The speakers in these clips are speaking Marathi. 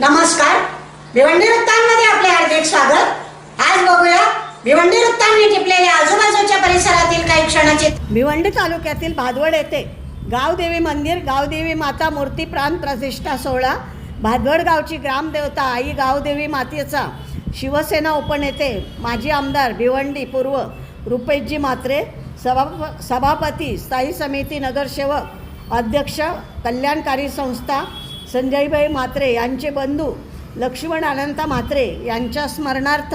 नमस्कार. भिवंडी वृत्तांमध्ये आपले हार्दिक स्वागत. आज बघूया भिवंडी वृत्तांनी टिपलेल्या आजूबाजूच्या परिसरातील काही क्षणाचे भिवंडी तालुक्यातील भादवड येथे गावदेवी मंदिर गावदेवी माता मूर्ती प्राण प्रतिष्ठा सोहळा भादवड गावची ग्रामदेवता आई गावदेवी मातेचा शिवसेना उपनेते माजी आमदार भिवंडी पूर्व रुपेशजी मात्रे सभा सभापती स्थायी समिती नगरसेवक अध्यक्ष कल्याणकारी संस्था संजयभाई म्हात्रे यांचे बंधू लक्ष्मण अनंता म्हात्रे यांच्या स्मरणार्थ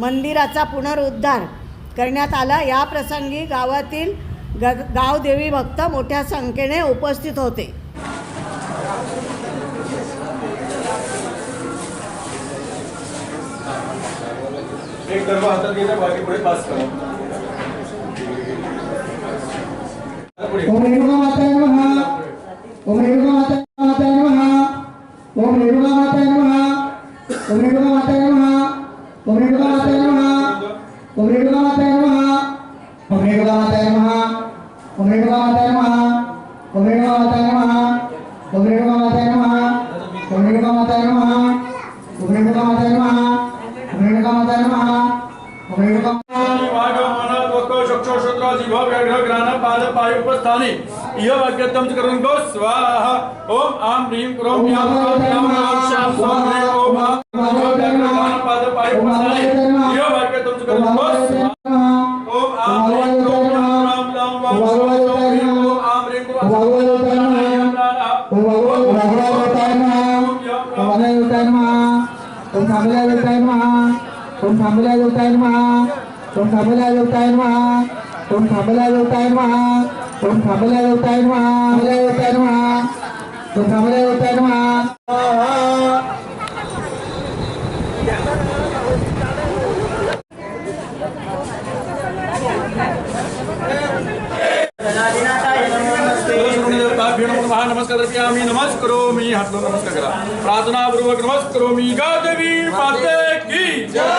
मंदिराचा पुनरुद्धार करण्यात आला. या प्रसंगी गावातील ग गावदेवी भक्त मोठ्या संख्येने उपस्थित होते. एक डबा हातात घ्यायचा बाकी पुढे पास करा. శ్రీమాత నమః పాదపాయుపస్థాని ఇయ వాక్యత్వం కరం గో స్వాహ ఓం ఆం హ్రీం క్రోం యాం క్రోం యాం ఓం శాం స్వాం హ్రీం ఓం ఆం పాదపాయుపస్థాని ఇయ వాక్యత్వం కరం గో స్వాహ ఓం ఆం హ్రీం క్రోం యాం క్రోం యాం ఓం శాం స్వాం హ్రీం ఓం ఆం హ్రీం క్రోం భగవతాయ నమః భగవతాయ నమః భగవతాయ నమః ఓం నామలే భగవతాయ నమః कोण थांबला जेवतायन महा कोण थांबला जेवतायन महा कोण थांबला जेवतायन महा कोण थांबला जेवतायन महा जेवतायन महा कोण थांबला जेवतायन महा हा नमस्कार आम्ही नमस्कार करो मी हातलो नमस्कार करा। प्रार्थनापूर्वक नमस्कार करो मी गादेवी माते की जय।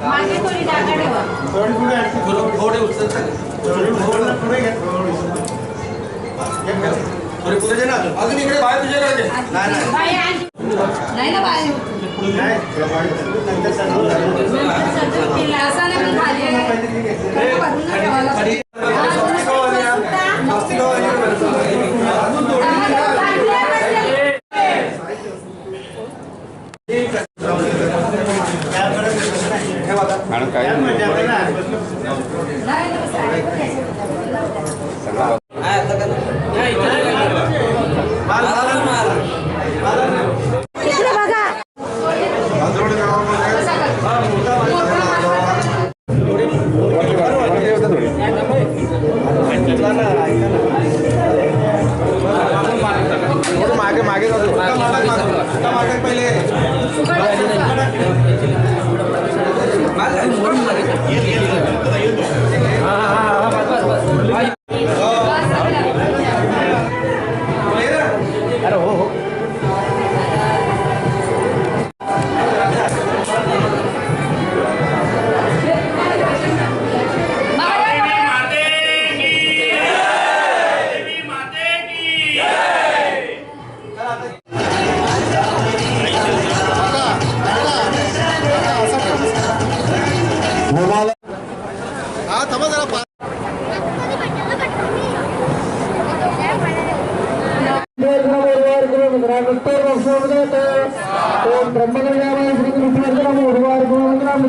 मागे थोडी जागा ठेवा थोडी पुढे आणखी थोडं थोडे उचलत थोडी थोडं पुढे घ्या थोडे पुढे ना अजून इकडे बाहेर तुझ्या नाही नाही ना बाहेर असं नाही खाली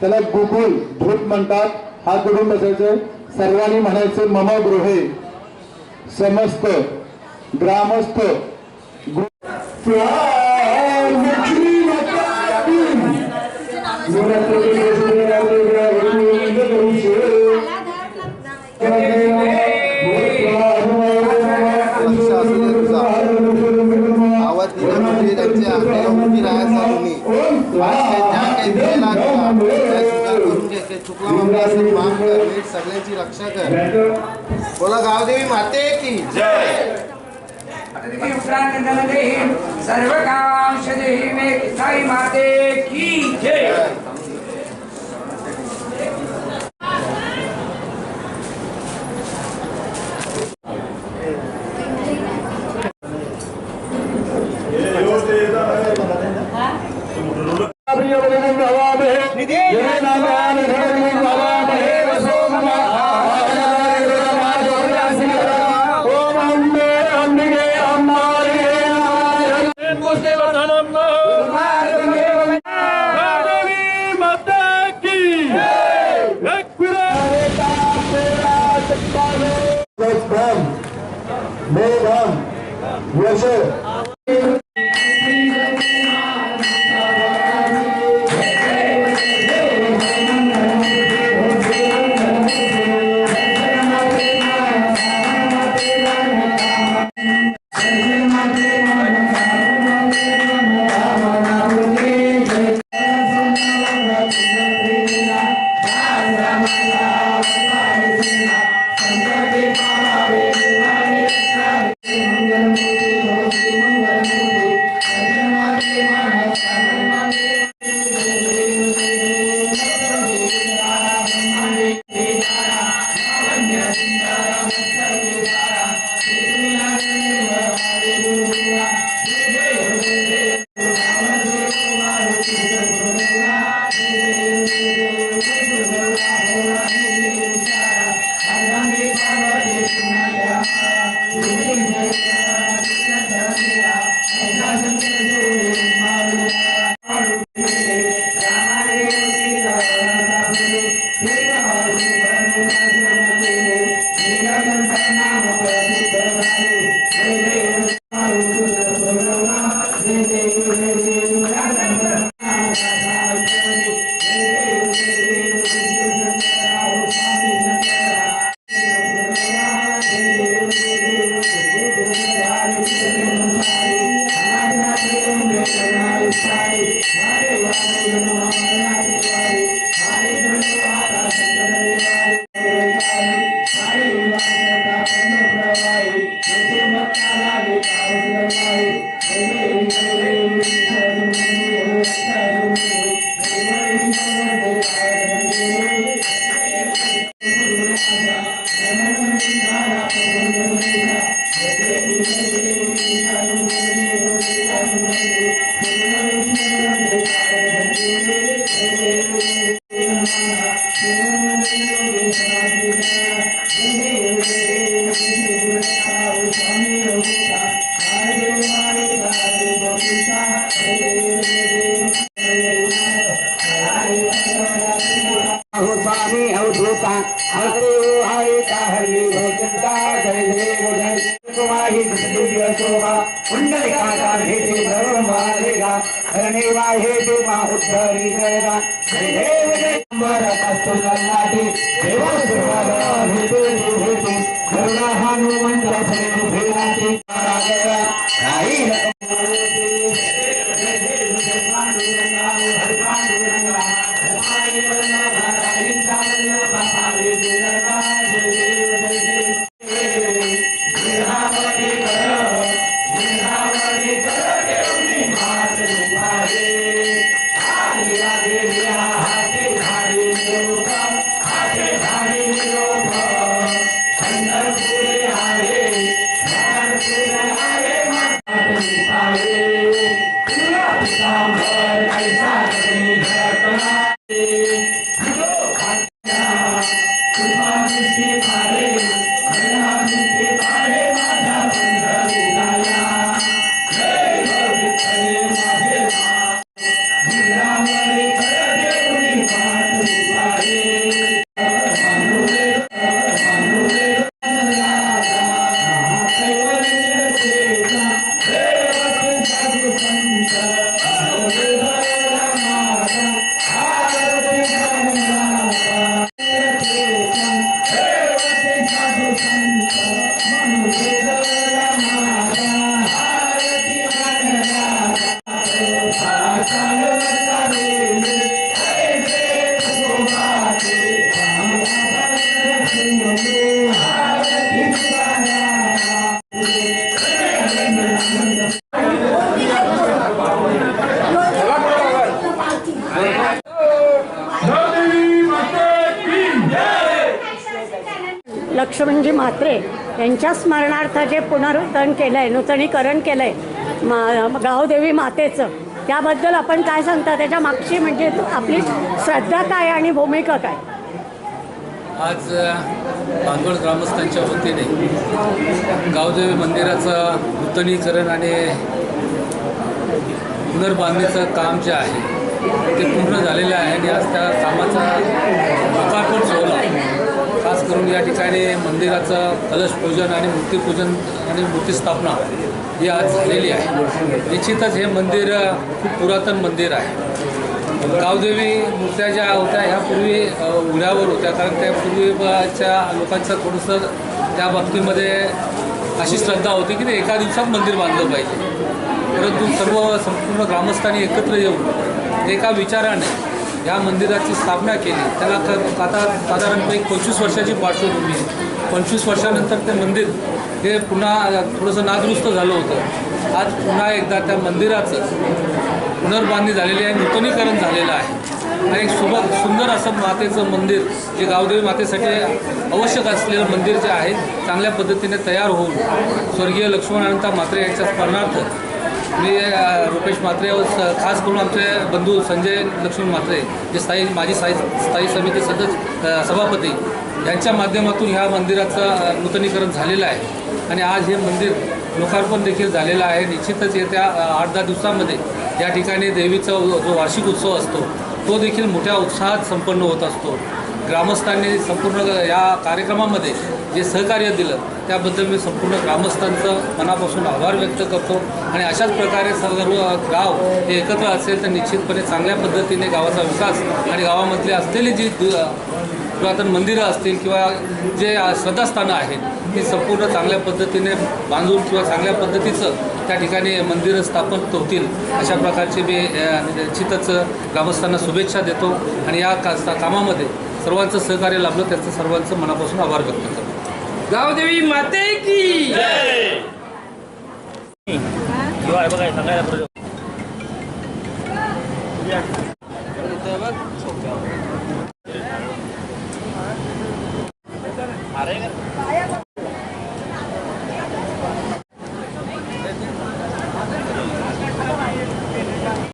त्याला गुगुल धूप म्हणतात. हात जोडून बसायचे सर्वांनी म्हणायचे मम गृहे. समस्त ग्रामस्थ. आवाज सगळ्याची रक्षा कर. बोला गावदेवी माते की. सर्व काम देही में साई माते की जय. ಹೇತು ಮಾಹುದ್ಧರಿ ದೇವ ಜಯಂಬರ ಕಸ್ತು ಕಲ್ಲಾಟಿ ದೇವಾಸುರೇತು ಹೇತು ಕರುಣ ಹನುಮಂತ ಸೇನು ಭೇನಾತಿ ರಾಯಿ लक्ष्मणजी म्हात्रे म्हणजे यांच्या स्मरणार्थ जे पुनरुद्धरण केलं आहे नूतनीकरण केलं आहे मा गावदेवी मातेचं. त्याबद्दल आपण काय सांगता? त्याच्या मागची म्हणजे आपली श्रद्धा काय आणि भूमिका काय? आज बांदवड ग्रामस्थांच्या वतीने गावदेवी मंदिराचं नूतनीकरण आणि पुनर्बांधणीचं काम जे आहे ते पूर्ण झालेलं आहे आणि आज त्या कामाचा लोकार्पण सोहळा करून या ठिकाणी मंदिराचं कलश पूजन आणि मूर्तीपूजन आणि मूर्तीस्थापना ही आज झालेली आहे. निश्चितच हे मंदिर खूप पुरातन मंदिर आहे. गावदेवी मूर्त्या ज्या होत्या ह्या पूर्वी उघड्यावर होत्या. कारण त्या पूर्वीच्या लोकांचं थोडंसं त्या बाबतीमध्ये अशी श्रद्धा होती की ते एका दिवसात मंदिर बांधलं पाहिजे. परंतु सर्व संपूर्ण ग्रामस्थांनी एकत्र येऊन एका विचाराने या मंदिराची स्थापना केली. त्याला क आता साधारणपणे पंचवीस वर्षाची पार्श्वभूमी आहे. पंचवीस वर्षानंतर ते मंदिर हे पुन्हा थोडंसं नादुरुस्त झालं होतं. आज पुन्हा एकदा त्या मंदिराचं पुनर्बांधणी झालेली आहे नूतनीकरण झालेलं आहे. आणि एक सुंदर असं मातेचं मंदिर जे गावदेवी मातेसाठी आवश्यक असलेलं मंदिर जे आहे चांगल्या पद्धतीने तयार होऊन स्वर्गीय लक्ष्मण अनंता म्हात्रे यांच्या स्मरणार्थ मी रुपेश म्हात्रे व स- खास करून आमचे बंधू संजय लक्ष्मण म्हात्रे जे स्थायी माझी स्थायी स्थायी समिती सदस्य सभापती यांच्या माध्यमातून ह्या मंदिराचं नूतनीकरण झालेलं आहे. आणि आज हे मंदिर लोकार्पण देखील झालेलं आहे. निश्चितच येत्या आठ दहा दिवसामध्ये या ठिकाणी देवीचा जो वार्षिक उत्सव असतो तो देखील मोठ्या उत्साहात संपन्न होत असतो. ग्रामस्थांनी संपूर्ण या कार्यक्रमामध्ये जे सहकार्य दिलं त्याबद्दल मी संपूर्ण ग्रामस्थांचं मनापासून आभार व्यक्त करतो. आणि अशाच प्रकारे सर्व गाव हे एकत्र असेल तर निश्चितपणे चांगल्या पद्धतीने गावाचा विकास आणि गावामधली असलेली जी दु- पुरातन मंदिरं असतील किंवा जे श्रद्धास्थानं आहेत ती संपूर्ण चांगल्या पद्धतीने बांधून किंवा चांगल्या पद्धतीचं त्या ठिकाणी मंदिरं स्थापन होतील अशा प्रकारची मी निश्चितच ग्रामस्थांना शुभेच्छा देतो. आणि या का कामामध्ये सर्वांचं सहकार्य लाभलं त्याचं सर्वांचं मनापासून आभार व्यक्त करतो. गावदेवी माते की!